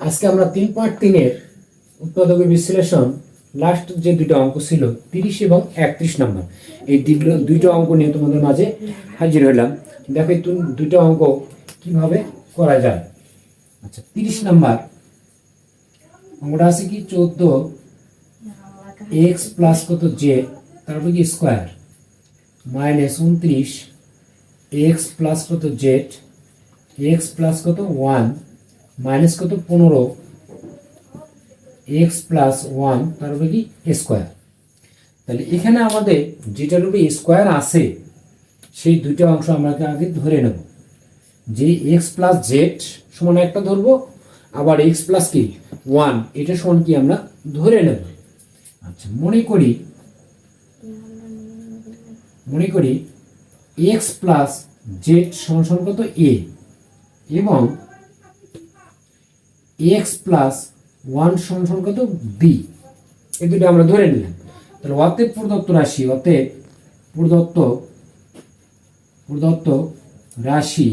আজকে আমরা তিন পয়েন্ট তিনের উৎপাদকের বিশ্লেষণ লাস্ট যে দুটো অঙ্ক ছিল, তিরিশ এবং একত্রিশ নম্বর। এই দুইটা অঙ্ক নিয়ে তোমাদের মাঝে হাজির হলাম। দেখো এই তু- দুটো অঙ্ক কীভাবে করা যায়? আচ্ছা তিরিশ নাম্বার। অঙ্কটা আছে কি? চোদ্দ এক্স প্লাস কত জে তারপর কি স্কোয়ার মাইনাস উনত্রিশ এক্স প্লাস কত জেড এক্স প্লাস কত ওয়ান মাইনাস কত? পনেরো। এক্স প্লাস ওয়ান তারপরে কি? স্কোয়ার। তাহলে এখানে আমাদের যেটার উপরে স্কোয়ার আছে, সেই দুইটা অংশ আমরা আগে ধরে নেব। যে এক্স প্লাস জেড সমান একটা ধরবো, আবার এক্স প্লাস কি? ওয়ান, এটা সমান কি আমরা ধরে নেব। আচ্ছা মনে করি মনে করি এক্স প্লাস জেড সমান কত? এ। এবং এক্স প্লাস ওয়ান সমান কত? বি। এই দুটো আমরা ধরে নিলাম। তাহলে অতএব প্রদত্ত রাশি, অতএব প্রদত্ত প্রদত্ত রাশি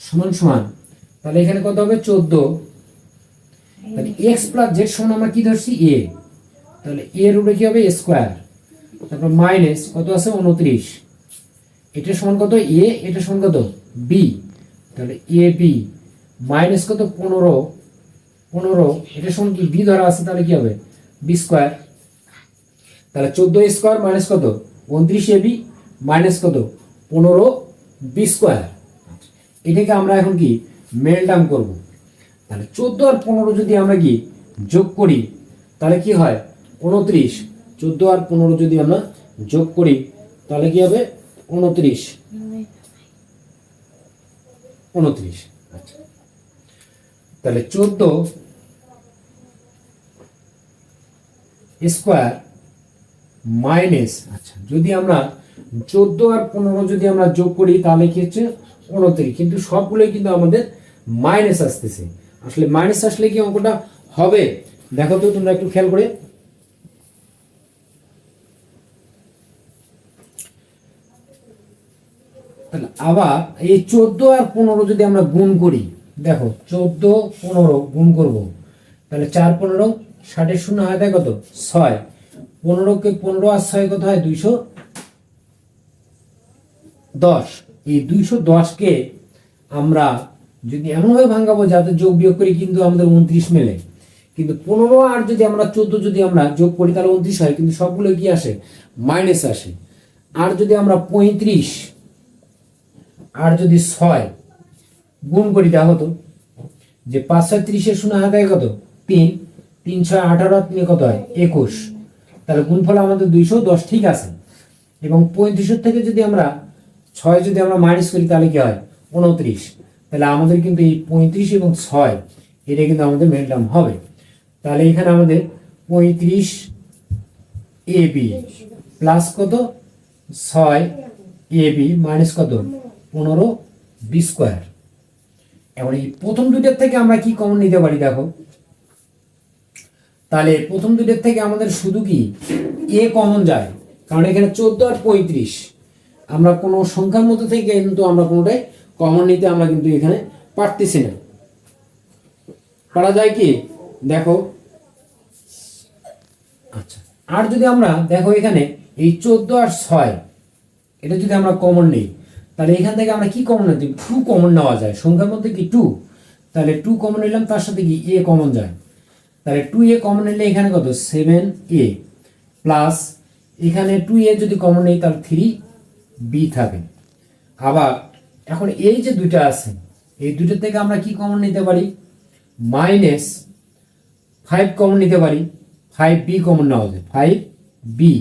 সমান সমান, তাহলে এখানে কত হবে? চোদ্দ। তাহলে এক্স প্লাস জেড সমান আমরা কি ধরছি? এ। তাহলে এর উপরে কি হবে? স্কোয়ার। তারপর মাইনাস কত আছে? উনত্রিশ। এটা সমান কত? এ। এটা সমান কত? বি। তাহলে এ, বি। মাইনাস কত? পনেরো। পনেরো, এটা সমান কি? বি ধরা আছে, তাহলে কি হবে? B square. তাহলে চোদ্দ স্কোয়ার মাইনাস কত? উনত্রিশ এ বি মাইনাস কত? পনেরো বি স্কোয়ার। এটাকে আমরা এখন কি? মেলডাম করব। তাহলে চোদ্দ আর পনেরো যদি আমরা কি যোগ করি, তাহলে কি হয়? উনত্রিশ। চোদ্দ আর পনেরো যদি আমরা যোগ করি, তাহলে কি হবে? উনত্রিশ। উনত্রিশ। তাহলে চোদ্দ স্কোয়ার মাইনাস আচ্ছা যদি আমরা চোদ্দ আর পনেরো যদি আমরা যোগ করি, তাহলে কি হচ্ছে? উনত্রিশ কিন্তু সবগুলোই কিন্তু আমাদের মাইনাস আসতেছে। আসলে মাইনাস আসলে কি অঙ্কটা হবে? দেখো তো, তোমরা একটু খেয়াল করে। তাহলে আবার এই চোদ্দ আর পনেরো যদি আমরা গুণ করি দেখো, চোদ্দ পনেরো গুণ করব। তাহলে চার পনেরো ষাটের শূন্য হয় তাই কত? ছয়। পনেরোকে পনেরো আর ছয় কত হয়? দুইশো দশ। এই দুইশো দশকে আমরা যদি এমনভাবে ভাঙাবো যাতে যোগ বিয়োগ করি, কিন্তু আমাদের উনত্রিশ মেলে। কিন্তু পনেরো আর যদি আমরা চোদ্দ যদি আমরা যোগ করি, তাহলে উনত্রিশ হয়। কিন্তু সবগুলো কি আসে? মাইনাস আসে। আর যদি আমরা পঁয়ত্রিশ, আর যদি ছয় গুণ করি তা হতো যে পাঁচ ছয় ত্রিশের শূন্য হাতায় কত? তিন। তিন ছয় আঠারো তিনে কত হয়? একুশ। তাহলে গুণফল আমাদের দুইশো দশ ঠিক আছে। এবং পঁয়ত্রিশের থেকে যদি আমরা ছয় যদি আমরা মাইনাস করি, তাহলে কি হয়? উনত্রিশ। তাহলে আমাদের কিন্তু এই পঁয়ত্রিশ এবং ছয়, এটা কিন্তু আমাদের মেলটাম হবে। তাহলে এখানে আমাদের পঁয়ত্রিশ এ বি প্লাস কত? ছয় এ বি মাইনাস কত? পনেরো বি স্কোয়ার এবার এই প্রথম দুইটার থেকে আমরা কি কমন নিতে পারি দেখো? তাহলে প্রথম দুইটার থেকে আমাদের শুধু কি? এ কমন যায়। কারণ এখানে চোদ্দ আর পঁয়ত্রিশ। আমরা কোনো সংখ্যার মধ্যে থেকে কিন্তু আমরা কোনোটাই কমন নিতে আমরা কিন্তু এখানে পারতেছি না। পারা যায় কি? দেখো। আচ্ছা। আর যদি আমরা, দেখো এখানে এই চোদ্দ আর ছয়, এটা যদি আমরা কমন নিই তাহলে এখান থেকে আমরা কি কমন নিতে টু কমন নেওয়া যায়। সংখ্যার মধ্যে কি টু তাহলে টু কমন নিলাম, তার সাথে কি এ কমন যায়? তাহলে টু এ কমন নিলে এখানে কত? সেভেন এ প্লাস এখানে টু এ যদি কমন নেই, তাহলে থ্রি বি থাকে। আবার এখন এই যে দুইটা আছে, এই দুটো থেকে আমরা কি কমন নিতে পারি? মাইনাস ফাইভ কমন নিতে পারি। ফাইভ বি কমন নেওয়া যায়। ফাইভ বি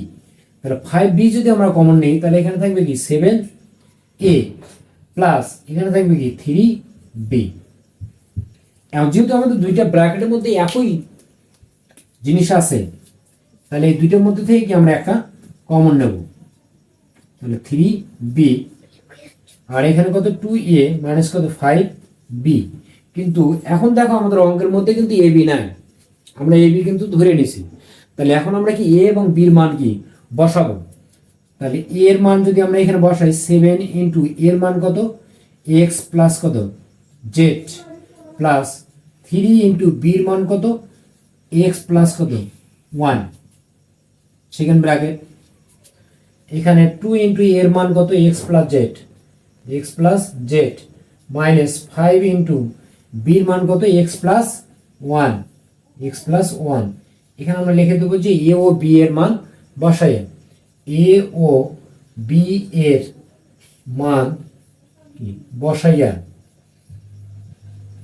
তাহলে ফাইভ বি যদি আমরা কমন নিই, তাহলে এখানে থাকবে কি? সেভেন এ প্লাস এখানে থাকবে কি? থ্রি বি এখন যেহেতু আমাদের দুইটা ব্র্যাকেটের মধ্যে একই জিনিস আছে, তাহলে এই দুইটার মধ্যে থেকে কি আমরা একটা কমন নেব? তাহলে থ্রি বি আর এখানে কত? টু এ মাইনাস কত? ফাইভ বি কিন্তু এখন দেখো আমাদের অঙ্কের মধ্যে কিন্তু এ বি নাই। আমরা এ বি কিন্তু ধরে নিছি। তাহলে এখন আমরা কি এ এবং বির মান কি? বসাবো। তাহলে এ এর মান যদি আমরা এখানে বসাই সেভেন ইন্টু এর মান কত? এক্স প্লাস কত? জেড প্লাস থ্রি ইন্টু বির মান কত? এক্স প্লাস কত? ওয়ান সেকেন্ড ব্র্যাকেট এখানে টু ইন্টু এর মান কত? X plus z x plus z minus five into বির মান কত? X plus one x plus one এখানে আমরা লিখে দেবো যে এ ও বি এর মান বসাই এ ও বি এর মান বসাইয়া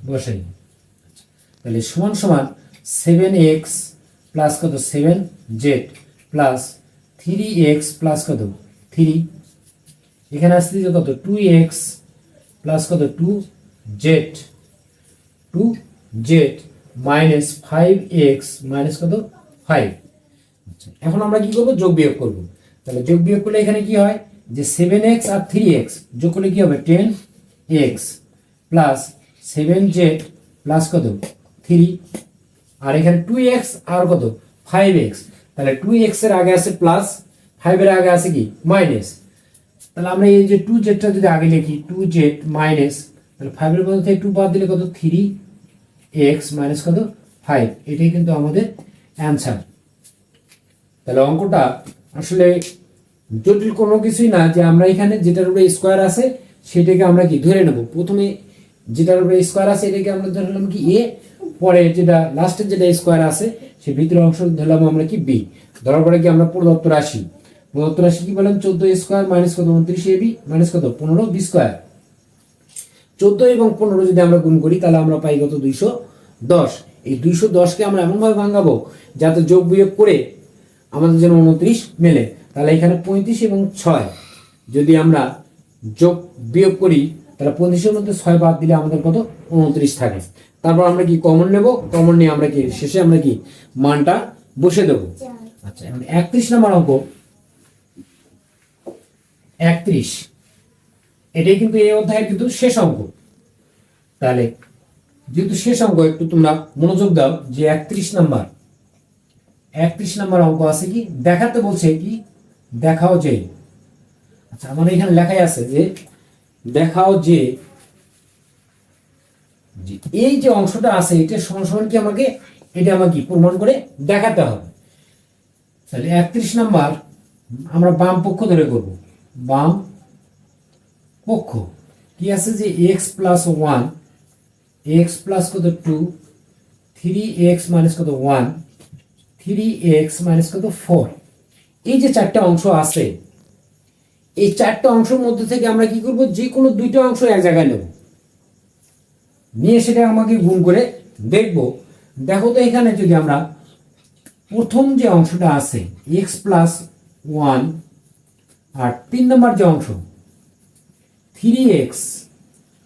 বসাই তাহলে সমান সমান সেভেন এক্স প্লাস কত? Seven z plus three x plus কত? থ্রি এখানে আসতে কত? টু এক্স প্লাস কত? Two z two z minus five x minus কত? ফাইভ আচ্ছা এখন আমরা কি করব? যোগ বিয়োগ করব। তাহলে যোগ বিয়োগ করলে এখানে কি হয়? যে সেভেন এক্স আর থ্রি এক্স যোগ করলে কি হবে? Ten x plus seven z plus কত? থ্রি আর এখানে টু এক্স আর কত? ফাইভ এক্স তাহলে টু এক্সের আগে আছে প্লাস ফাইভের আগে আছে কি? মাইনাস তাহলে আমরা এই যে টু জেডটা যদি আগে লিখি টু জেড মাইনাস তাহলে ফাইভের মধ্যে থেকে টু বাদ দিলে কত? থ্রি এক্স মাইনাস কত? ফাইভ এটাই কিন্তু আমাদের অ্যান্সার তাহলে অঙ্কটা আসলে জটিল কোনো কিছুই না যে আমরা এখানে যেটার উপরে স্কোয়ার আছে, সেটাকে আমরা কি ধরে নেব? প্রথমে যেটার উপরে স্কোয়ার আছে, এটাকে আমরা ধরে নিলাম কি এ পরে যেটা লাস্টের যেটা স্কোয়ার আছে সে ভিতরের অংশ ধরলাম আমরা কি বি ধরার পরে কি আমরা প্রদত্ত রাশি? প্রদত্ত রাশি কি বললাম চোদ্দ স্কোয়ার মাইনাস কত? উনত্রিশ বি মাইনাস কত? পনেরো বি স্কোয়ার চোদ্দ এবং পনেরো যদি আমরা গুণ করি, তাহলে আমরা পাই কত? দুইশো দশ। এই দুইশো দশকে আমরা এমনভাবে ভাঙাবো, যাতে যোগ বিয়োগ করে আমাদের যেন উনত্রিশ মেলে। তাহলে এখানে পঁয়ত্রিশ এবং ছয়। যদি আমরা যোগ, বিয়োগ করি, তাহলে পঁয়ত্রিশের মধ্যে ছয় বাদ দিলে আমাদের কত? উনত্রিশ থাকে। তারপর আমরা কি কমন নেব? কমন নিয়ে আমরা কি, শেষে আমরা কি মানটা বসে দেবো? আচ্ছা এখন একত্রিশ নম্বর অঙ্ক। একত্রিশ। এটাই কিন্তু এই অধ্যায়ের কিন্তু শেষ অঙ্ক। তাহলে যেহেতু শেষ অঙ্ক, একটু তোমরা মনোযোগ দাও যে একত্রিশ নাম্বার। একত্রিশ নাম্বার অঙ্ক আছে কি? দেখাতে বলছে কি? দেখাও যে। আচ্ছা আমার এখানে লেখাই আছে যে, দেখাও যে এই যে অংশটা আছে, এটা সমান কি আমাকে, এটা আমাকে প্রমাণ করে দেখাতে হবে। তাহলে একত্রিশ নাম্বার আমরা বাম পক্ষ ধরে করব। বাম পক্ষ। কি আছে যে x plus one x plus কত টু থ্রি এক্স মাইনাস কত ওয়ান থ্রি এক্স মাইনাস কত? ফোর এই যে চারটা অংশ আছে, এই চারটা অংশের মধ্যে থেকে আমরা কি করব? যে কোনো দুইটা অংশ এক জায়গায় নেব। নিয়ে সেটা আমাকে গুণ করে দেখব। দেখো তো এখানে যদি আমরা প্রথম যে অংশটা আছে এক্স প্লাস ওয়ান আর তিন নম্বর যে অংশ থ্রি এক্স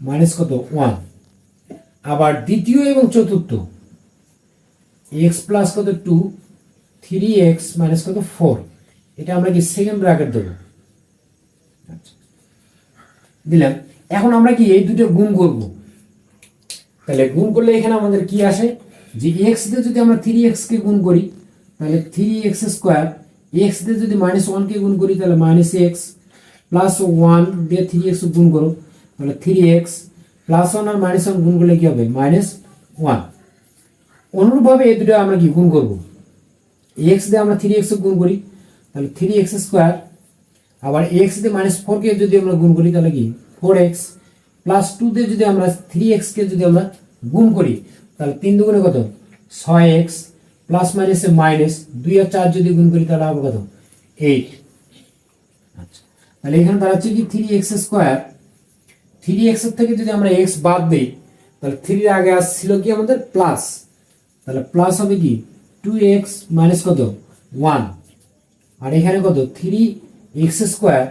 মাইনাস কত? ওয়ান আবার দ্বিতীয় এবং চতুর্থ এক্স প্লাস কত? টু থ্রি এক্স মাইনাস কত? ফোর এটা আমরা কি সেকেন্ড ব্র্যাকেট দেবো? আচ্ছা। দিলাম। এখন আমরা কি এই দুটো গুণ করব? তাহলে গুণ করলে এখানে আমাদের কি আসে? যে এক্স দিয়ে যদি আমরা থ্রি এক্সকে গুণ করি তাহলে থ্রি এক্স স্কোয়ার এক্স দিয়ে যদি মাইনাস ওয়ানকে গুণ করি তাহলে মাইনাস এক্স প্লাস ওয়ান দিয়ে থ্রি এক্স গুণ করো তাহলে থ্রি এক্স প্লাস ওয়ান আর মাইনাস ওয়ান গুণ করলে কি হবে? মাইনাস ওয়ান অনুরূপভাবে এই দুটো আমরা কি গুণ করব? এক্স দিয়ে আমরা থ্রি এক্স গুণ করি, তাহলে থ্রি এক্স স্কোয়ার আবার এক্স দিয়ে মাইনাস ফোরকে যদি আমরা গুণ করি, তাহলে কি? ফোর এক্স প্লাস টু দিয়ে যদি আমরা থ্রি এক্সকে যদি আমরা গুণ করি, তাহলে তিন দুগুণে কত? ছয় এক্স প্লাস মাইনাসে মাইনাস দুই আর চার যদি গুণ করি, তাহলে হবে কত? এইট আচ্ছা তাহলে এখানে দাঁড়াচ্ছে কি? থ্রি এক্স স্কোয়ার থ্রি এক্সের থেকে যদি আমরা এক্স বাদ দিই, তাহলে থ্রির আগে আসছিল কি আমাদের? প্লাস তাহলে প্লাস হবে কি? টু এক্স মাইনাস কত? ওয়ান আর এখানে কত? থ্রি এক্স স্কোয়ার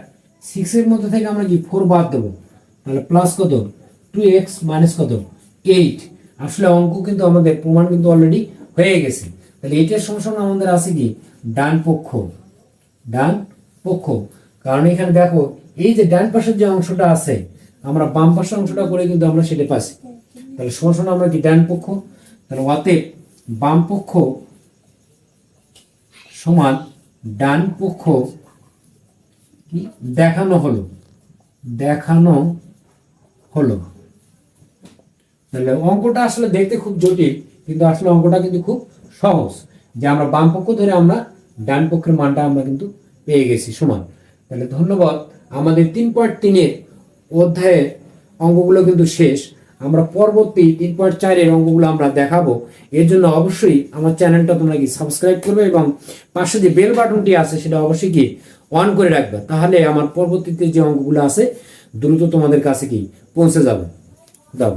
সিক্সের মধ্যে থেকে আমরা কি? ফোর বাদ দেবো। তাহলে প্লাস কত? টু এক্স মাইনাস কত? এইট আসলে অঙ্ক কিন্তু আমাদের, প্রমাণ কিন্তু অলরেডি হয়ে গেছে। তাহলে এইটার সমস্যা আমাদের আছে কি? ডান পক্ষ। ডান পক্ষ। কারণ এখানে দেখো, এই যে ডান পাশের যে অংশটা আছে, আমরা বাম পাশের অংশটা করে কিন্তু আমরা সেটা পাচ্ছি। তাহলে সমস্যা আমরা কি? ডান পক্ষ। তাহলে অতএব বাম পক্ষ সমান ডান পক্ষ কি? দেখানো হলো। দেখানো হলো। তাহলে অঙ্কটা আসলে দেখতে খুব জটিল, কিন্তু আসলে অঙ্কটা কিন্তু খুব সহজ। যে আমরা বাম পক্ষ ধরে আমরা ডান পক্ষের মানটা আমরা কিন্তু পেয়ে গেছি সমান। তাহলে ধন্যবাদ। আমাদের তিন পয়েন্ট তিনের অধ্যায়ের অঙ্কগুলো কিন্তু শেষ। আমরা পরবর্তী তিন পয়েন্ট চারের অঙ্কগুলো আমরা দেখাবো। এর জন্য অবশ্যই আমার চ্যানেলটা তোমরা কি সাবস্ক্রাইব করবে এবং পাশে যে বেল বাটনটি আছে সেটা অবশ্যই কি অন করে রাখবে। তাহলে আমার পরবর্তীতে যে অঙ্কগুলো আছে, দ্রুত তোমাদের কাছে কি পৌঁছে যাবে। দাও